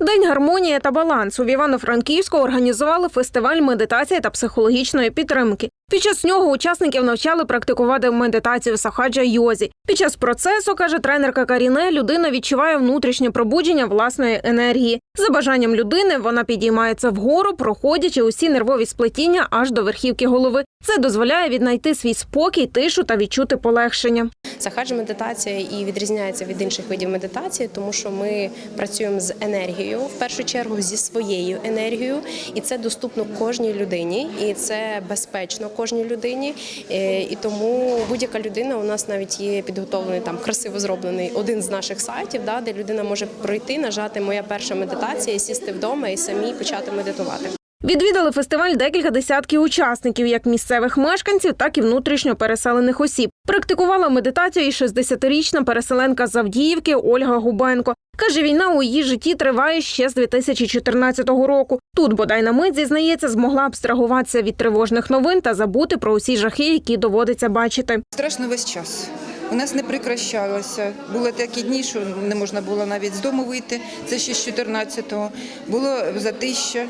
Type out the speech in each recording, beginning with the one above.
День гармонії та балансу в Івано-Франківську організували фестиваль медитації та психологічної підтримки. Під час нього учасників навчали практикувати медитацію сахаджа йозі. Під час процесу каже тренерка Каріне, людина відчуває внутрішнє пробудження власної енергії. За бажанням людини вона підіймається вгору, проходячи усі нервові сплетіння аж до верхівки голови. Це дозволяє віднайти свій спокій, тишу та відчути полегшення. Сахаджа медитація і відрізняється від інших видів медитації, тому що ми працюємо з енергією в першу чергу зі своєю енергією, і це доступно кожній людині, і це безпечно кожній людині. Е, І тому будь-яка людина у нас навіть є підготовлений там красиво зроблений один з наших сайтів, да, де людина може пройти, нажати моя перша медитація, сісти вдома і самі почати медитувати. Відвідали фестиваль декілька десятків учасників, як місцевих мешканців, так і внутрішньо переселених осіб. Практикувала медитацію і 60-річна переселенка з Авдіївки Ольга Губенко. Каже, війна у її житті триває ще з 2014 року. Тут бодай на мить зізнається, змогла абстрагуватися від тривожних новин та забути про усі жахи, які доводиться бачити. Страшно весь час. У нас не прекращалося. Були такі дні, що не можна було навіть з дому вийти. Це ще з 14-го. Було затища.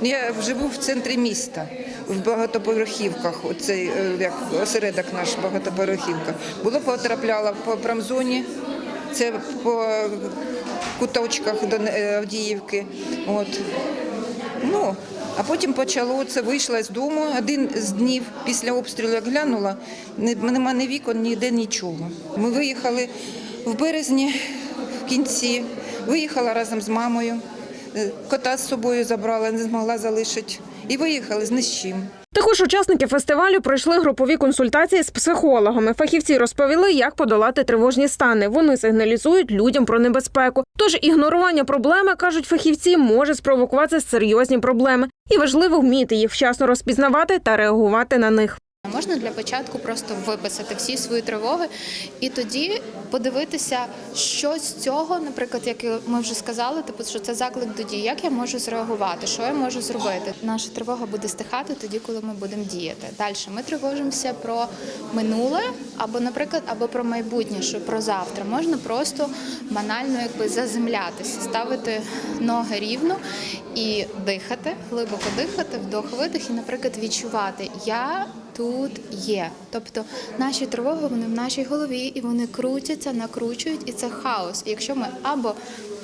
Ну, Я живу в центрі міста, в багатоповерхівках. Оцей е, як осередок наш багатоповерхівка. Було потрапляло по промзоні, це по куточках е, Авдіївки. От. Ну, а потім почало це вийшла з дому один з днів після обстрілу, як глянула, нема ні вікон, ніде нічого. Ми виїхали в березні в кінці, виїхала разом з мамою, кота з собою забрала, не змогла залишити. І виїхали з чим. Також учасники фестивалю пройшли групові консультації з психологами. Фахівці розповіли, як подолати тривожні стани. Вони сигналізують людям про небезпеку. Тож ігнорування проблеми, кажуть фахівці, може спровокувати серйозні проблеми, і важливо вміти їх вчасно розпізнавати та реагувати на них. Можна для початку просто виписати всі свої тривоги і тоді подивитися, що з цього, наприклад, як ми вже сказали, типу, що це заклик до дії, як я можу зреагувати, що я можу зробити. Наша тривога буде стихати тоді, коли ми будемо діяти. Далі ми тривожимося про минуле або, наприклад, або про майбутнє, що про завтра. Можна просто банально якби заземлятися, ставити ноги рівно і дихати, глибоко дихати, вдох-видих, і, наприклад, відчувати я тут є. Тобто наші тривоги вони в нашій голові і вони крутяться, накручують, і це хаос. Якщо ми або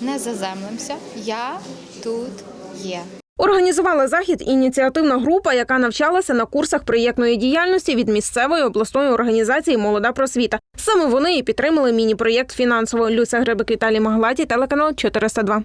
не заземлимося, я тут є. Організувала захід ініціативна група, яка навчалася на курсах проєктної діяльності від місцевої обласної організації Молода просвіта. Саме вони і підтримали міні-проєкт фінансово. Люся Гребик Віталій Маглаті, телеканал 402.